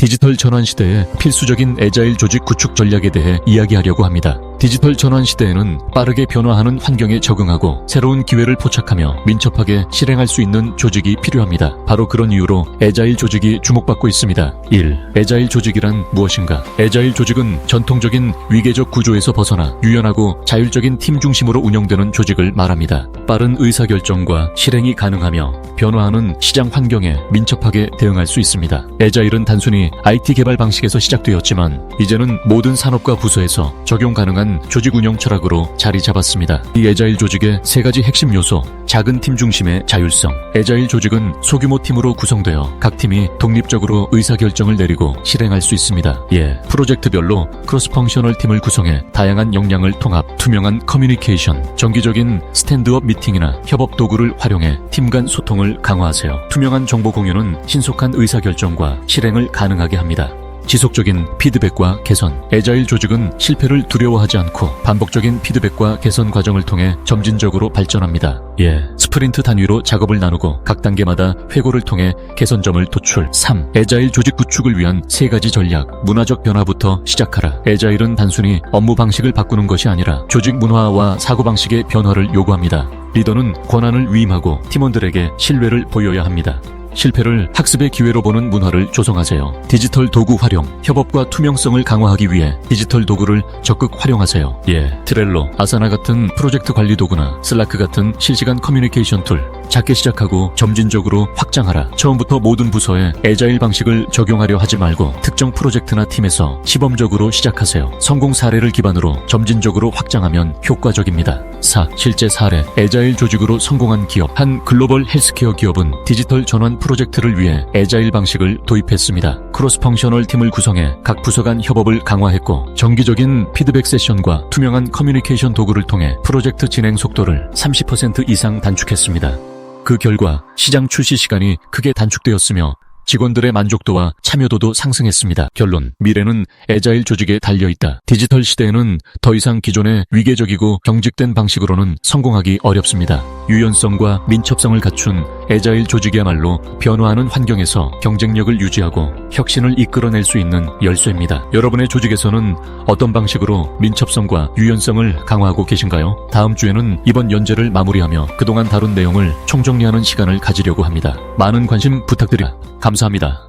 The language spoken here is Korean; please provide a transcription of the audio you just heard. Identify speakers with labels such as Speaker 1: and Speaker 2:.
Speaker 1: 디지털 전환 시대의 필수적인 애자일 조직 구축 전략에 대해 이야기하려고 합니다. 디지털 전환 시대에는 빠르게 변화하는 환경에 적응하고 새로운 기회를 포착하며 민첩하게 실행할 수 있는 조직이 필요합니다. 바로 그런 이유로 애자일 조직이 주목받고 있습니다. 1. 애자일 조직이란 무엇인가? 애자일 조직은 전통적인 위계적 구조에서 벗어나 유연하고 자율적인 팀 중심으로 운영되는 조직을 말합니다. 빠른 의사결정과 실행이 가능하며 변화하는 시장 환경에 민첩하게 대응할 수 있습니다. 애자일은 단순히 IT 개발 방식에서 시작되었지만 이제는 모든 산업과 부서에서 적용 가능한 조직 운영 철학으로 자리 잡았습니다. 이 애자일 조직의 세 가지 핵심 요소 작은 팀 중심의 자율성 애자일 조직은 소규모 팀으로 구성되어 각 팀이 독립적으로 의사결정을 내리고 실행할 수 있습니다. 예, 프로젝트별로 크로스 펑셔널 팀을 구성해 다양한 역량을 통합, 투명한 커뮤니케이션, 정기적인 스탠드업 미팅이나 협업 도구를 활용해 팀 간 소통을 강화하세요. 투명한 정보 공유는 신속한 의사결정과 실행을 가능하게 합니다. 지속적인 피드백과 개선. 애자일 조직은 실패를 두려워하지 않고 반복적인 피드백과 개선 과정을 통해 점진적으로 발전합니다. 예. 스프린트 단위로 작업을 나누고 각 단계마다 회고를 통해 개선점을 도출. 3. 애자일 조직 구축을 위한 세 가지 전략. 문화적 변화부터 시작하라. 애자일은 단순히 업무 방식을 바꾸는 것이 아니라 조직 문화와 사고방식의 변화를 요구합니다. 리더는 권한을 위임하고 팀원들에게 신뢰를 보여야 합니다. 실패를 학습의 기회로 보는 문화를 조성하세요. 디지털 도구 활용, 협업과 투명성을 강화하기 위해 디지털 도구를 적극 활용하세요. 예, 트렐로, 아사나 같은 프로젝트 관리 도구나 슬라크 같은 실시간 커뮤니케이션 툴. 작게 시작하고 점진적으로 확장하라. 처음부터 모든 부서에 애자일 방식을 적용하려 하지 말고 특정 프로젝트나 팀에서 시범적으로 시작하세요. 성공 사례를 기반으로 점진적으로 확장하면 효과적입니다. 4. 실제 사례. 애자일 조직으로 성공한 기업. 한 글로벌 헬스케어 기업은 디지털 전환 프로젝트를 위해 애자일 방식을 도입했습니다. 크로스 펑셔널 팀을 구성해 각 부서 간 협업을 강화했고 정기적인 피드백 세션과 투명한 커뮤니케이션 도구를 통해 프로젝트 진행 속도를 30% 이상 단축했습니다. 그 결과 시장 출시 시간이 크게 단축되었으며 직원들의 만족도와 참여도도 상승했습니다. 결론. 미래는 애자일 조직에 달려있다. 디지털 시대에는 더 이상 기존의 위계적이고 경직된 방식으로는 성공하기 어렵습니다. 유연성과 민첩성을 갖춘 애자일 조직이야말로 변화하는 환경에서 경쟁력을 유지하고 혁신을 이끌어낼 수 있는 열쇠입니다. 여러분의 조직에서는 어떤 방식으로 민첩성과 유연성을 강화하고 계신가요? 다음 주에는 이번 연재를 마무리하며 그동안 다룬 내용을 총정리하는 시간을 가지려고 합니다. 많은 관심 부탁드립니다. 감사합니다.